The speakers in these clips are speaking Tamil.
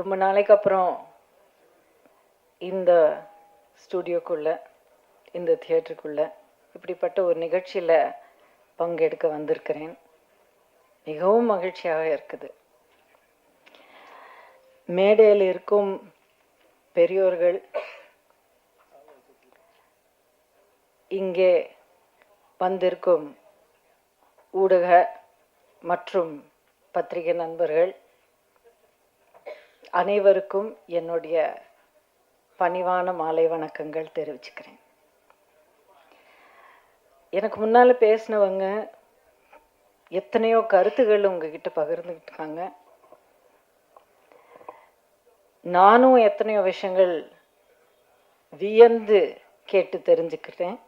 ரொம்ப நாளைக்கு அப்புறம் இந்த ஸ்டுடியோக்குள்ள இந்த தியேட்டருக்குள்ள இப்படிப்பட்ட ஒரு நிகழ்ச்சியில் பங்கெடுக்க வந்திருக்கிறேன். மிகவும் மகிழ்ச்சியாக இருக்குது. மேடையில் இருக்கும் பெரியோர்கள் இங்கே வந்திருக்கும் ஊடக மற்றும் பத்திரிகை நண்பர்கள் அனைவருக்கும் என்னுடைய பணிவான மாலை வணக்கங்கள் தெரிவிச்சுக்கிறேன். எனக்கு முன்னால் பேசினவங்க எத்தனையோ கருத்துகள் உங்ககிட்ட பகிர்ந்துக்கிட்டு இருக்காங்க நானும் எத்தனையோ விஷயங்கள் வியந்து கேட்டு தெரிஞ்சுக்கிட்டேன்.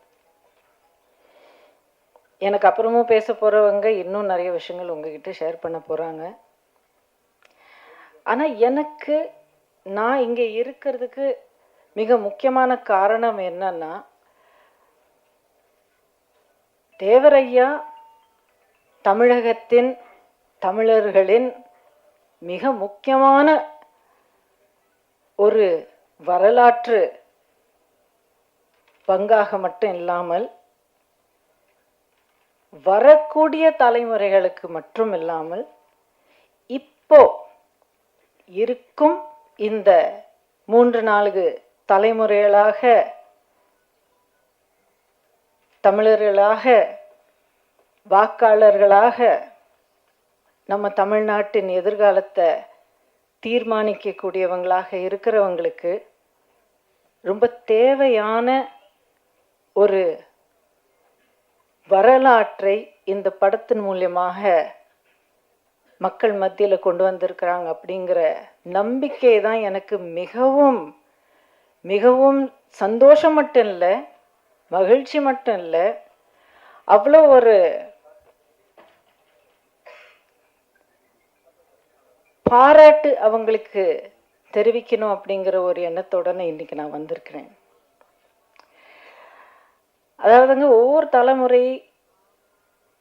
எனக்கு அப்புறமும் பேச போகிறவங்க இன்னும் நிறைய விஷயங்கள் உங்ககிட்ட ஷேர் பண்ண போகிறாங்க ஆனால் எனக்கு நான் இங்கே இருக்கிறதுக்கு மிக முக்கியமான காரணம் என்னன்னா தேவரையா தமிழகத்தின் தமிழர்களின் மிக முக்கியமான ஒரு வரலாற்று பங்காக மட்டும் இல்லாமல் வரக்கூடிய தலைமுறைகளுக்கு மட்டும் இல்லாமல் இப்போ இருக்கும் இந்த மூன்று நான்கு தலைமுறைகளாக தமிழர்களாக வாக்காளர்களாக நம்ம தமிழ்நாட்டின் எதிர்காலத்தை தீர்மானிக்கக்கூடியவங்களாக இருக்கிறவங்களுக்கு ரொம்ப தேவையான ஒரு வரலாற்றை இந்த படத்தின் மூலியமாக மக்கள் மத்தியில் கொண்டு வந்திருக்கிறாங்க அப்படிங்கிற நம்பிக்கை தான் எனக்கு மிகவும் மிகவும் சந்தோஷம் மட்டும் இல்லை மகிழ்ச்சி மட்டும் இல்லை அவ்வளோ ஒரு பாராட்டு அவங்களுக்கு தெரிவிக்கணும் அப்படிங்கிற ஒரு எண்ணத்தோட இன்னைக்கு நான் வந்திருக்கிறேன். அதாவதுங்க ஒவ்வொரு தலைமுறை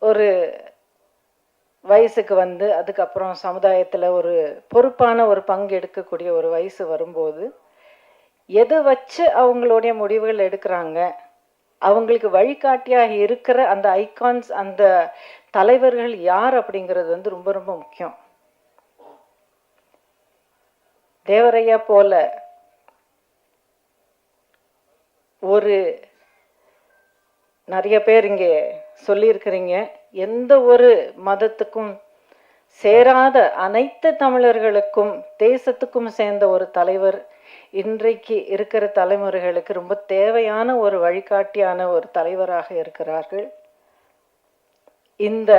ஒரு வயசுக்கு வந்து அதுக்கப்புறம் சமுதாயத்தில் ஒரு பொறுப்பான ஒரு பங்கு எடுக்கக்கூடிய ஒரு வயசு வரும்போது எதை வச்சு அவங்களுடைய முடிவுகள் எடுக்கிறாங்க அவங்களுக்கு வழிகாட்டியாக இருக்கிற அந்த ஐகான்ஸ் அந்த தலைவர்கள் யார் அப்படிங்கிறது வந்து ரொம்ப ரொம்ப முக்கியம். தேவரையா போல ஒரு நிறைய பேர் இங்கே சொல்லியிருக்கிறீங்க. எந்த ஒரு மதத்துக்கும் சேராத அனைத்து தமிழர்களுக்கும் தேசத்துக்கும் சேர்ந்த ஒரு தலைவர் இன்றைக்கு இருக்கிற தலைமுறைகளுக்கு ரொம்ப தேவையான ஒரு வழிகாட்டியான ஒரு தலைவராக இருக்கிறார்கள். இந்த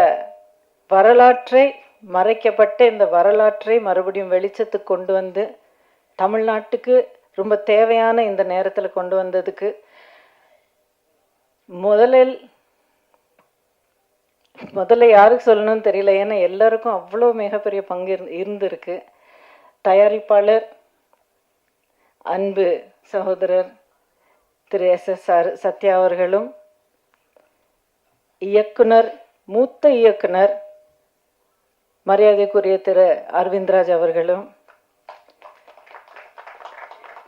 வரலாற்றை மறைக்கப்பட்ட இந்த வரலாற்றை மறுபடியும் வெளிச்சத்துக்கு கொண்டு வந்து தமிழ்நாட்டுக்கு ரொம்ப தேவையான இந்த நேரத்தில் கொண்டு வந்ததுக்கு முதலில் முதல்ல யாருக்கு சொல்லணும்னு தெரியல. ஏன்னா எல்லாருக்கும் அவ்வளோ மிகப்பெரிய பங்கு இருந்திருக்கு. தயாரிப்பாளர் அன்பு சகோதரர் திரு எஸ். எஸ். ஆர் சத்யா அவர்களும் இயக்குனர் மூத்த இயக்குனர் மரியாதைக்குரிய திரு அரவிந்த்ராஜ் அவர்களும்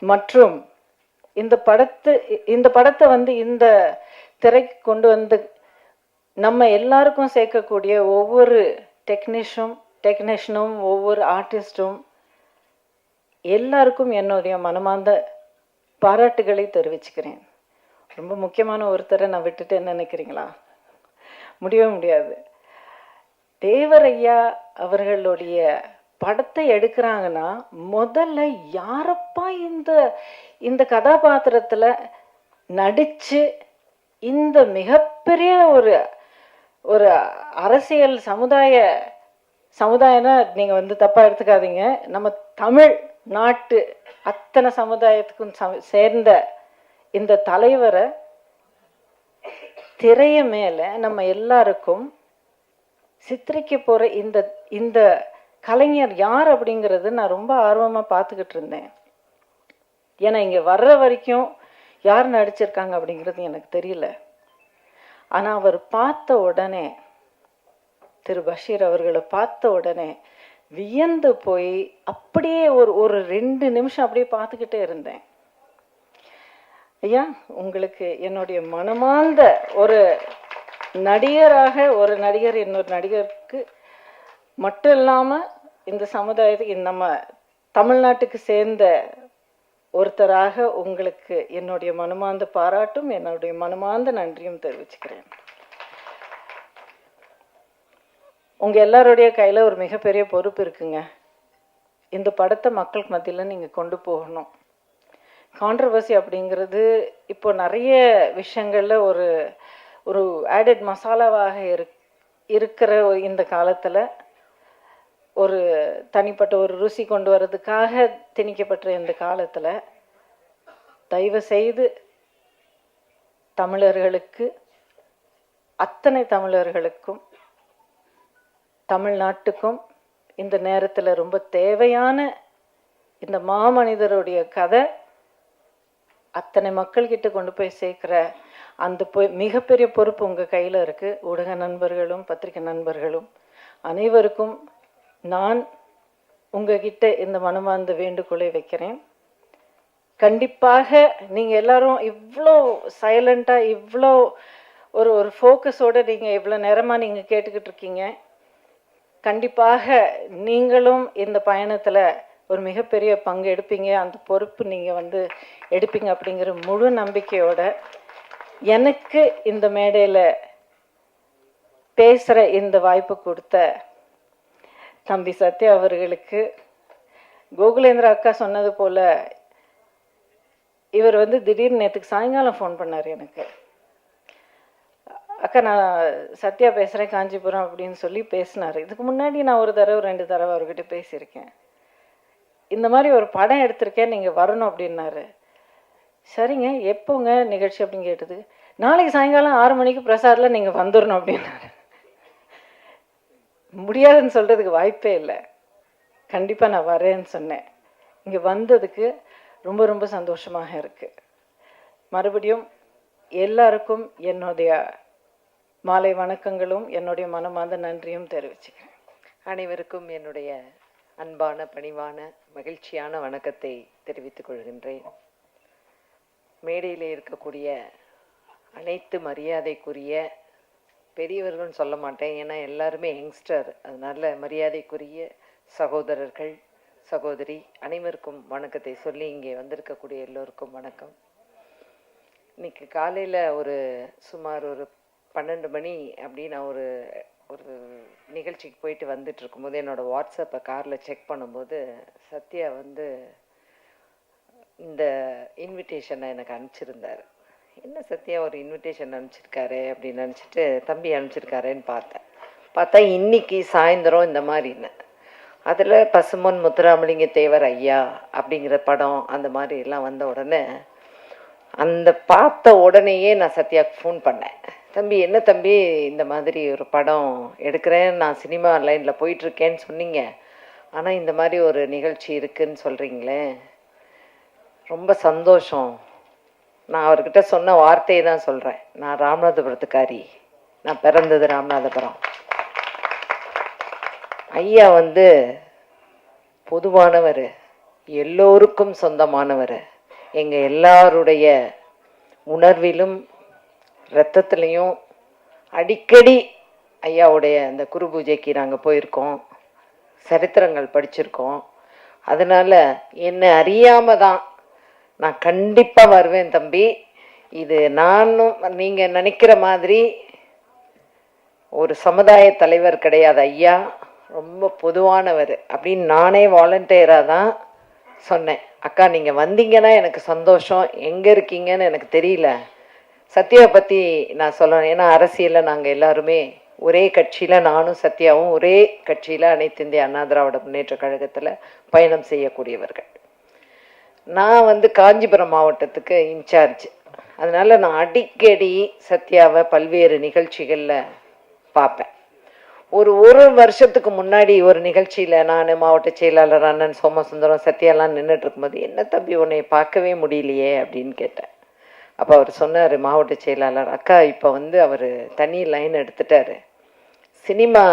மற்றும் இந்த படத்து இந்த படத்தை வந்து இந்த திரைக்கு கொண்டு வந்து நம்ம எல்லாருக்கும் சேர்க்கக்கூடிய ஒவ்வொரு டெக்னீஷியும் டெக்னீஷியனும் ஒவ்வொரு ஆர்டிஸ்டும் எல்லாருக்கும் என்னுடைய மனமார்ந்த பாராட்டுகளை தெரிவிச்சுக்கிறேன். ரொம்ப முக்கியமான ஒருத்தரை நான் விட்டுட்டேன்னு நினைக்கிறீங்களா? முடியவே முடியாது. தேவரையா அவர்களுடைய படத்தை எடுக்கிறாங்கன்னா முதல்ல யாரப்பா இந்த இந்த கதாபாத்திரத்தில் நடித்து இந்த மிகப்பெரிய ஒரு ஒரு அரசியல் சமுதாய சமுதாயம்னா நீங்கள் வந்து தப்பாக எடுத்துக்காதீங்க. நம்ம தமிழ் நாட்டு அத்தனை சமுதாயத்துக்கும் சம சேர்ந்த இந்த தலைவரை திரைய மேலே நம்ம எல்லாருக்கும் சித்தரிக்க போகிற இந்த இந்த கலைஞர் யார் அப்படிங்கிறது நான் ரொம்ப ஆர்வமாக பார்த்துக்கிட்டு இருந்தேன். ஏன்னா இங்கே வர்ற வரைக்கும் யார் நடிச்சிருக்காங்க அப்படிங்கிறது எனக்கு தெரியல. ஆனால் அவர் பார்த்த உடனே திரு பஷீர் அவர்களை பார்த்த உடனே வியந்து போய் அப்படியே ஒரு ஒரு ரெண்டு நிமிஷம் அப்படியே பார்த்துக்கிட்டே இருந்தேன். ஐயா உங்களுக்கு என்னுடைய மனமார்ந்த ஒரு நடிகராக ஒரு நடிகர் இன்னொரு நடிகருக்கு மட்டும் இல்லாமல் இந்த சமுதாயத்துக்கு நம்ம தமிழ்நாட்டுக்கு சேர்ந்த ஒருத்தராக உங்களுக்கு என்னுடைய மனமார்ந்த பாராட்டும் என்னுடைய மனமார்ந்த நன்றியும் தெரிவிச்சுக்கிறேன். உங்க எல்லாருடைய கையில ஒரு மிகப்பெரிய பொறுப்பு இருக்குங்க. இந்த படத்தை மக்களுக்கு மத்தியில் நீங்க கொண்டு போகணும். கான்ட்ரவர்சி அப்படிங்கிறது இப்போ நிறைய விஷயங்கள்ல ஒரு ஒரு ஆடட் மசாலாவாக இருக் இருக்கிற இந்த காலத்துல ஒரு தனிப்பட்ட ஒரு ருசி கொண்டு வர்றதுக்காக திணிக்கப்பட்ட இந்த காலத்தில் தயவு செய்து தமிழர்களுக்கு அத்தனை தமிழர்களுக்கும் தமிழ்நாட்டுக்கும் இந்த நேரத்தில் ரொம்ப தேவையான இந்த மாமனிதருடைய கதை அத்தனை மக்கள்கிட்ட கொண்டு போய் சேர்க்கிற அந்த பொ- மிகப்பெரிய பொறுப்பு உங்கள் கையில் இருக்குது ஊடக நண்பர்களும் பத்திரிகை நண்பர்களும் அனைவருக்கும் நான் உங்ககிட்ட இந்த மனமார்ந்த வேண்டுகோளை வைக்கிறேன். கண்டிப்பாக நீங்கள் எல்லாரும் இவ்வளோ சைலண்ட்டாக இவ்வளோ ஒரு ஒரு ஃபோக்கஸோடு நீங்கள் இவ்வளோ நேரமாக நீங்கள் கேட்டுக்கிட்டு இருக்கீங்க. கண்டிப்பாக நீங்களும் இந்த பயணத்தில் ஒரு மிகப்பெரிய பங்கு எடுப்பீங்க. அந்த பொறுப்பு நீங்கள் வந்து எடுப்பீங்க அப்படிங்கிற முழு நம்பிக்கையோட எனக்கு இந்த மேடையில் பேசுகிற இந்த வாய்ப்பு கொடுத்த தம்பி சத்யா அவர்களுக்கு. கோகுலேந்திர அக்கா சொன்னது போல இவர் வந்து திடீர்னு நேற்றுக்கு சாயங்காலம் ஃபோன் பண்ணார் எனக்கு. அக்கா நான் சத்யா பேசுகிறேன் காஞ்சிபுரம் அப்படின்னு சொல்லி பேசினார். இதுக்கு முன்னாடி நான் ஒரு தடவை ரெண்டு தடவை அவர்கிட்ட பேசியிருக்கேன். இந்த மாதிரி ஒரு படம் எடுத்திருக்கேன் நீங்கள் வரணும் அப்படின்னாரு. சரிங்க எப்போங்க நிகழ்ச்சி அப்படின்னு கேட்டது நாளைக்கு சாயங்காலம் ஆறு மணிக்கு பிரசாரில் நீங்கள் வந்துடணும் அப்படின்னாரு. முடியாதுன்னு சொல்கிறதுக்கு வாய்ப்பே இல்லை. கண்டிப்பாக நான் வரேன்னு சொன்னேன். இங்கே வந்ததுக்கு ரொம்ப ரொம்ப சந்தோஷமாக இருக்குது மறுபடியும் எல்லாருக்கும் என்னுடைய மாலை வணக்கங்களும் என்னுடைய மனமார்ந்த நன்றியும் தெரிவிச்சுக்கிறேன். அனைவருக்கும் என்னுடைய அன்பான பணிவான மகிழ்ச்சியான வணக்கத்தை தெரிவித்துக் கொள்கின்றேன். மேடையில் இருக்கக்கூடிய அனைத்து மரியாதைக்குரிய பெரியவர்கள்னு சொல்ல மாட்டேன். ஏன்னா எல்லாருமே யங்ஸ்டர். அதனால மரியாதைக்குரிய சகோதரர்கள் சகோதரி அனைவருக்கும் வணக்கத்தை சொல்லி இங்கே வந்திருக்கக்கூடிய எல்லோருக்கும் வணக்கம். இன்னைக்கு காலையில் ஒரு சுமார் ஒரு பன்னெண்டு மணி அப்படி நான் ஒரு ஒரு நிகழ்ச்சிக்கு போயிட்டு வந்துட்டு இருக்கும்போது என்னோடய வாட்ஸ்அப்பை காரில் செக் பண்ணும்போது சத்யா வந்து இந்த இன்விடேஷனை எனக்கு அனுப்பிச்சிருந்தார். என்ன சத்யா ஒரு இன்விடேஷன் அனுப்பிச்சிருக்காரு அப்படின்னு நினச்சிட்டு தம்பி அனுப்பிச்சிருக்காருன்னு பார்த்தேன். பார்த்தா இன்னைக்கு சாயந்தரம் இந்த மாதிரின்னு. அதில் பசுமன் முத்துராமலிங்க தேவர் ஐயா அப்படிங்கிற படம் அந்த மாதிரி எல்லாம் வந்த உடனே அந்த பார்த்த உடனேயே நான் சத்யாவுக்கு ஃபோன் பண்ணேன். தம்பி என்ன தம்பி இந்த மாதிரி ஒரு படம் எடுக்கிறேன். நான் சினிமா லைனில் போயிட்டுருக்கேன்னு சொன்னீங்க. ஆனால் இந்த மாதிரி ஒரு நிகழ்ச்சி இருக்குன்னு சொல்கிறீங்களே ரொம்ப சந்தோஷம். நான் அவர்கிட்ட சொன்ன வார்த்தையை தான் சொல்கிறேன் நான் ராமநாதபுரத்துக்காரி. நான் பிறந்தது ராமநாதபுரம். ஐயா வந்து பொதுவானவர் எல்லோருக்கும் சொந்தமானவர். எங்கள் எல்லாருடைய உணர்விலும் இரத்தத்துலேயும் அடிக்கடி ஐயாவுடைய அந்த குரு பூஜைக்கு நாங்கள் போயிருக்கோம். சரித்திரங்கள் படிச்சிருக்கோம். அதனால் என்னை அறியாமல் தான் நான் கண்டிப்பாக வருவேன் தம்பி. இது நானும் நீங்கள் நினைக்கிற மாதிரி ஒரு சமுதாய தலைவர் கிடையாது ஐயா. ரொம்ப பொதுவானவர். அப்படின்னு நானே வாலண்டியராக தான் சொன்னேன். அக்கா நீங்கள் வந்தீங்கன்னா எனக்கு சந்தோஷம். எங்கே இருக்கீங்கன்னு எனக்கு தெரியல. சத்யாவை பற்றி நான் சொல்லணும். ஏன்னா அரசியலில் நாங்கள் எல்லாருமே ஒரே கட்சியில் நானும் சத்யாவும் ஒரே கட்சியில் அனைத்து இந்திய அண்ணா திராவிட முன்னேற்ற கழகத்தில் பயணம் செய்யக்கூடியவர்கள். நான் வந்து காஞ்சிபுரம் மாவட்டத்துக்கு இன்சார்ஜ். அதனால் நான் அடிக்கடி சத்யாவை பல்வேறு நிகழ்ச்சிகளில் பார்ப்பேன் ஒரு ஒரு வருஷத்துக்கு முன்னாடி ஒரு நிகழ்ச்சியில் நான் மாவட்ட செயலாளர் அண்ணன் சோமசுந்தரம் சத்யாலாம் நின்றுட்டு இருக்கும்போது என்ன தம்பி உன்னை பார்க்கவே முடியலையே? அப்படின்னு கேட்டேன். அப்போ அவர் சொன்னார் மாவட்ட செயலாளர் அக்கா இப்போ வந்து அவர் தனி லைன் எடுத்துட்டாரு. சினிமா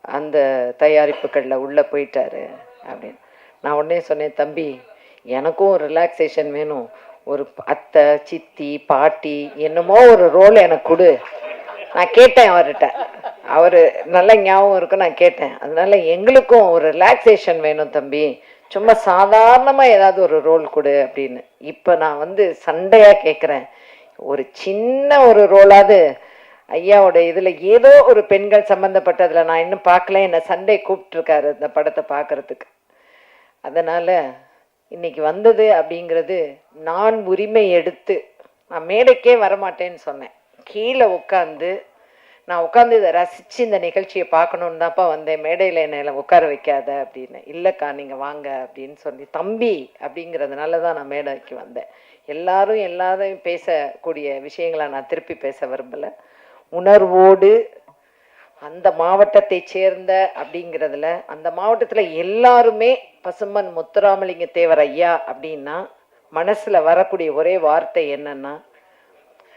அந்த தயாரிப்புகளில் உள்ளே போயிட்டாரு. அப்படின்னு. நான் உடனே சொன்னேன் தம்பி எனக்கும் ஒரு ரிலாக்ஸேஷன் வேணும். ஒரு அத்தை சித்தி பாட்டி என்னமோ ஒரு ரோல் எனக்கு கொடு. நான் கேட்டேன் அவர்கிட்ட. அவர் நல்ல ஞாபகம் இருக்கும் நான் கேட்டேன். அதனால எங்களுக்கும் ஒரு ரிலாக்ஸேஷன் வேணும் தம்பி. சும்மா சாதாரணமாக ஏதாவது ஒரு ரோல் கொடு அப்படின்னு. இப்போ நான் வந்து சண்டையாக கேட்குறேன் ஒரு சின்ன ஒரு ரோலாவது ஐயாவோட இதில் ஏதோ ஒரு பெண்கள் சம்மந்தப்பட்டதில் நான் இன்னும் பார்க்கல. என்னை சண்டே கூப்பிட்ருக்காரு இந்த படத்தை பார்க்கறதுக்கு. அதனால் இன்னைக்கு வந்தது அப்படிங்கிறது நான் உரிமை எடுத்து நான் மேடைக்கே வரமாட்டேன்னு சொன்னேன். கீழே உட்காந்து நான் உட்காந்து இதை ரசித்து இந்த நிகழ்ச்சியை பார்க்கணுன்னு தான்ப்பா வந்தேன். மேடையில் என்னை உட்கார வைக்காத அப்படின்னு. இல்லைக்கா நீங்கள் வாங்க அப்படின்னு சொல்லி தம்பி அப்படிங்கிறதுனால தான் நான் மேடைக்கு வந்தேன். எல்லாரும் எல்லாரையும் பேசக்கூடிய விஷயங்களை நான் திருப்பி பேச விரும்பலை. உணர்வோடு அந்த மாவட்டத்தை சேர்ந்த அப்படிங்கிறதுல அந்த மாவட்டத்தில் எல்லாருமே பசுமன் முத்துராமலிங்க தேவர் ஐயா அப்படின்னா மனசில் வரக்கூடிய ஒரே வார்த்தை என்னன்னா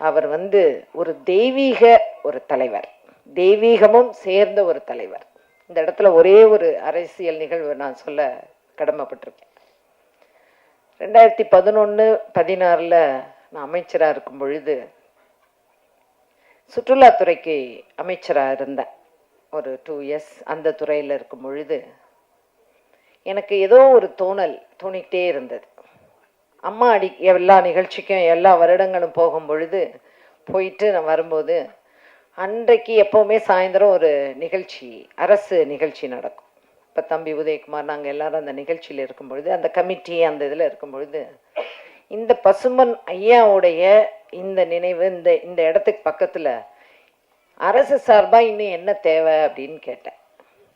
அவர் வந்து ஒரு தெய்வீக ஒரு தலைவர். தெய்வீகமும் சேர்ந்த ஒரு தலைவர். இந்த இடத்துல ஒரே ஒரு அரசியல் நிகழ்வு நான் சொல்ல கடமைப்பட்டிருக்கேன். ரெண்டாயிரத்தி பதினொன்று பதினாறில் நான் அமைச்சராக இருக்கும் பொழுது சுற்றுலாத்துறைக்கு அமைச்சராக இருந்தேன். ஒரு டூ இயர்ஸ் அந்த துறையில் இருக்கும் பொழுது எனக்கு ஏதோ ஒரு தோணல் தோணிக்கிட்டே இருந்தது. அம்மா அடி எல்லா நிகழ்ச்சிக்கும் எல்லா வருடங்களும் போகும் பொழுது போயிட்டு நான் வரும்போது அன்றைக்கு எப்போவுமே சாயந்தரம் ஒரு நிகழ்ச்சி அரசு நிகழ்ச்சி நடக்கும். இப்போ தம்பி உதயகுமார் நாங்கள் எல்லாரும் அந்த நிகழ்ச்சியில் இருக்கும் பொழுது அந்த கமிட்டி அந்த இதில் இருக்கும் பொழுது இந்த பசுமன் ஐயாவுடைய இந்த நினைவு இந்த இந்த இடத்துக்கு பக்கத்தில் அரசு சார்பாக இன்னும் என்ன தேவை அப்படின்னு கேட்டேன்.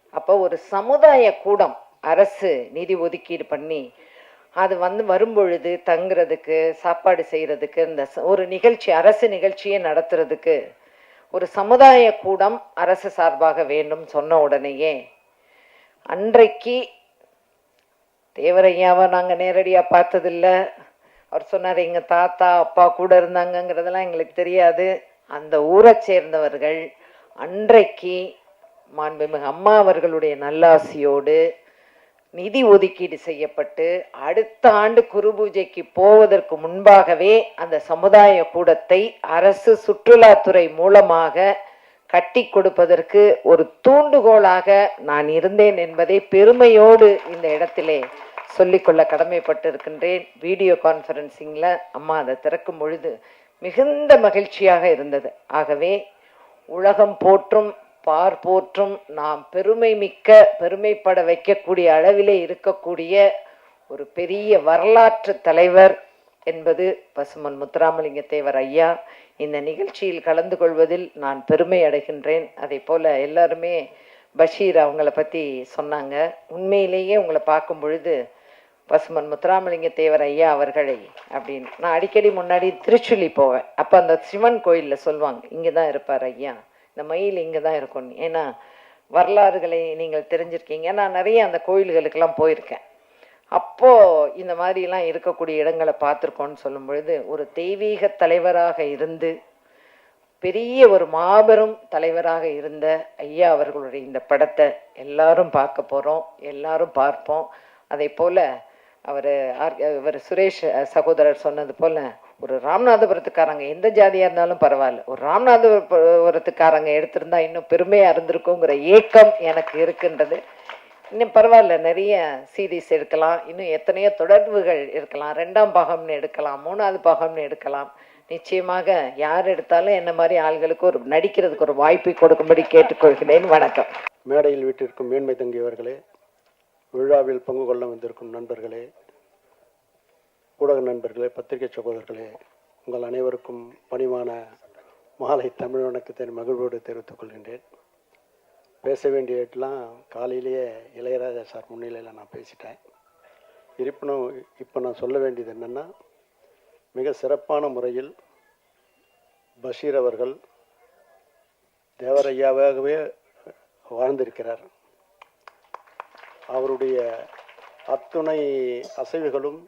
அப்போ ஒரு சமுதாய கூடம் அரசு நிதி ஒதுக்கீடு பண்ணி அது வந்து வரும்பொழுது தங்குறதுக்கு சாப்பாடு செய்கிறதுக்கு இந்த ஒரு நிகழ்ச்சி அரசு நிகழ்ச்சியை நடத்துறதுக்கு ஒரு சமுதாய கூடம் அரசு சார்பாக வேண்டும் சொன்ன உடனேயே அன்றைக்கு தேவரையாவை நாங்கள் நேரடியாக பார்த்ததில்ல. அவர் சொன்னார் எங்கள் தாத்தா அப்பா கூட இருந்தாங்கங்கிறதெல்லாம் எங்களுக்கு தெரியாது. அந்த ஊரை சேர்ந்தவர்கள் அன்றைக்கு மாண்புமிகு அம்மா அவர்களுடைய நல்லாசியோடு நிதி ஒதுக்கீடு செய்யப்பட்டு அடுத்த ஆண்டு குரு பூஜைக்கு போவதற்கு முன்பாகவே அந்த சமுதாய கூடத்தை அரசு சுற்றுலாத்துறை மூலமாக கட்டி கொடுப்பதற்கு ஒரு தூண்டுகோலாக நான் இருந்தேன் என்பதை பெருமையோடு இந்த இடத்திலே சொல்லிக்கொள்ள கடமைப்பட்டிருக்கின்றேன். வீடியோ கான்ஃபரன்சிங்கில் அம்மா அதை திறக்கும் பொழுது மிகுந்த மகிழ்ச்சியாக இருந்தது. ஆகவே உலகம் போற்றும் பார் போற்றும் நாம் பெருமை மிக்க பெருமைப்பட வைக்கக்கூடிய அளவிலே இருக்கக்கூடிய ஒரு பெரிய வரலாற்று தலைவர் என்பது பசுமன் முத்துராமலிங்க தேவர் ஐயா. இந்த நிகழ்ச்சியில் கலந்து கொள்வதில் நான் பெருமை அடைகின்றேன். அதே போல எல்லாருமே பஷீர் அவங்கள பற்றி சொன்னாங்க. உண்மையிலேயே உங்களை பார்க்கும் பொழுது பசுமன் முத்துராமலிங்க தேவர் ஐயா அவர்களை அப்படின்னு. நான் அடிக்கடி முன்னாடி திருச்சுழி போவேன். அப்போ அந்த சிவன் கோயிலில் சொல்லுவாங்க இங்கே தான் இருப்பார் ஐயா. இந்த மயில் இங்கே தான் இருக்கணும் ஏன்னா வரலாறுகளை நீங்கள் தெரிஞ்சிருக்கீங்க. நான் நிறைய அந்த கோயில்களுக்கெல்லாம் போயிருக்கேன். அப்போது இந்த மாதிரிலாம் இருக்கக்கூடிய இடங்களை பார்த்துருக்கோன்னு சொல்லும் பொழுது ஒரு தெய்வீக தலைவராக இருந்து பெரிய ஒரு மாபெரும் தலைவராக இருந்த ஐயா அவர்களுடைய இந்த படத்தை எல்லாரும் பார்க்க போகிறோம் எல்லாரும் பார்ப்போம். அதே போல் அவர் ஆர் இவர் சுரேஷ் அஹ், சகோதரர் சொன்னது போல் ஒரு ராமநாதபுரத்துக்காரங்க எந்த ஜாதியாக இருந்தாலும் பரவாயில்ல. ஒரு ராமநாதபுரத்துக்காரங்க எடுத்திருந்தா இன்னும் பெருமையாக இருந்திருக்குங்கிற ஏக்கம் எனக்கு இருக்குன்றது. இன்னும் பரவாயில்ல நிறைய சீரீஸ் எடுக்கலாம். இன்னும் எத்தனையோ தொடர்புகள் இருக்கலாம். ரெண்டாம் பாகம்னு எடுக்கலாம் மூணாவது பாகம்னு எடுக்கலாம். நிச்சயமாக யார் எடுத்தாலும் என்ன மாதிரி ஆள்களுக்கு ஒரு நடிக்கிறதுக்கு ஒரு வாய்ப்பை கொடுக்கும்படி கேட்டுக்கொள்கிறேன். வணக்கம். மேடையில் வீட்டிற்கும் மேன்மை தங்கியவர்களே விழாவில் பங்கு கொள்ள வந்திருக்கும் நண்பர்களே ஊடக நண்பர்களே பத்திரிகை சகோதரர்களே உங்கள் அனைவருக்கும் பணிவான மாலை தமிழ் வணக்கத்தை மகிழ்வோடு தெரிவித்துக் கொள்கின்றேன். பேச வேண்டிய காலையிலேயே இளையராஜா சார் முன்னிலையில் நான் பேசிட்டேன். இருப்பினும் இப்போ நான் சொல்ல வேண்டியது என்னென்னா மிக சிறப்பான முறையில் பஷீர் அவர்கள் தேவரையாவாகவே வாழ்ந்திருக்கிறார். அவருடைய அத்துணை அசைவுகளும்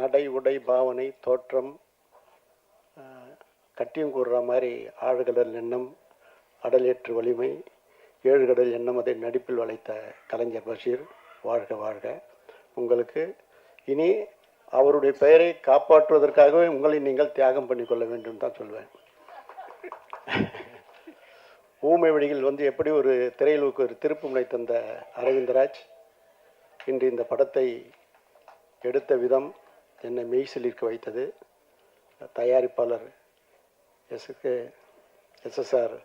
நடை உடை பாவனை தோற்றம் கட்டியம் கூடுற மாதிரி ஆழ்கடல் எண்ணம் அடலேற்று வலிமை ஏழு கடல் அதை நடிப்பில் வளைத்த கலைஞர் பஷீர் வாழ்க வாழ்க. உங்களுக்கு இனி அவருடைய பெயரை காப்பாற்றுவதற்காகவே உங்களை நீங்கள் தியாகம் பண்ணிக்கொள்ள வேண்டும் தான் சொல்வேன். ஊமை வழியில் வந்து எப்படி ஒரு திரையிலுக்கு ஒரு திருப்பு முனை தந்த அரவிந்தராஜ் இன்று இந்த படத்தை எடுத்த விதம் என்னை மெய்சிலிருக்க வைத்தது. தயாரிப்பாளர் எஸ்க்கு எஸ்எஸ்ஆர்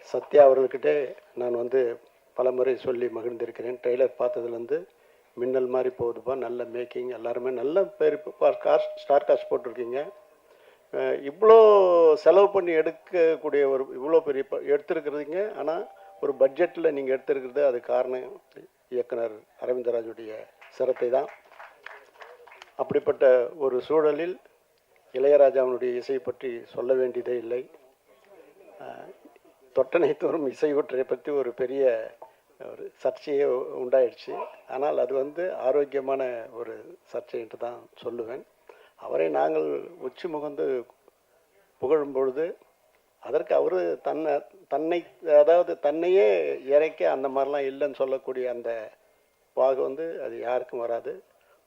சத்யா அவர்கள்கிட்ட நான் வந்து பலமுறை சொல்லி மகிழ்ந்திருக்கிறேன். ட்ரெய்லர் பார்த்ததுலேருந்து மின்னல் மாதிரி போகுதுப்பா நல்ல மேக்கிங் எல்லாருமே நல்ல பேர் காஸ்ட் ஸ்டார் காஸ்ட் போட்டிருக்கீங்க. இவ்வளோ செலவு பண்ணி எடுக்கக்கூடிய ஒரு இவ்வளோ பெரிய ப- ஆனால் ஒரு பட்ஜெட்டில் நீங்கள் எடுத்திருக்கிறது அது காரணம். இயக்குனர் அரவிந்தராஜுடைய சிரத்தை தான். அப்படிப்பட்ட ஒரு சூழலில் இளையராஜாவினுடைய இசை பற்றி சொல்ல வேண்டியதே இல்லை. தொட்டனை தோறும் இசையூற்றை பற்றி ஒரு பெரிய ஒரு சர்ச்சையே உண்டாயிடுச்சு. ஆனால் அது வந்து ஆரோக்கியமான ஒரு சர்ச்சை என்று தான் சொல்லுவேன். அவரை நாங்கள் உச்சி முகந்து புகழும் பொழுது அதற்கு அவர் தன்னை தன்னை அதாவது தன்னையே இறைக்க அந்த மாதிரிலாம் இல்லைன்னு சொல்லக்கூடிய அந்த பாகு வந்து அது யாருக்கும் வராது.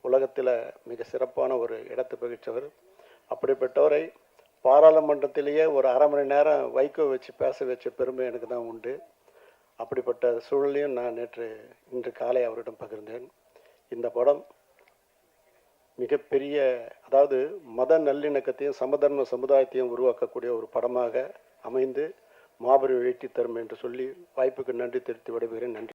உலகத்தில் மிக சிறப்பான ஒரு இடத்தை பகிர்ச்சவர். அப்படிப்பட்டவரை பாராளுமன்றத்திலேயே ஒரு அரை மணி நேரம் வைகோ வச்சு பேச வச்ச பெருமை எனக்கு தான் உண்டு. அப்படிப்பட்ட சூழலையும் நான் நேற்று இன்று காலை அவரிடம் பகிர்ந்தேன். இந்த படம் மிகப்பெரிய அதாவது மத நல்லிணக்கத்தையும் சமதர்ம சமுதாயத்தையும் உருவாக்கக்கூடிய ஒரு படமாக அமைந்து மாபெரும் வெற்றி தரும் என்று சொல்லி வாய்ப்புக்கு நன்றி தெரிவித்து விடைபெறுகிறேன். நன்றி.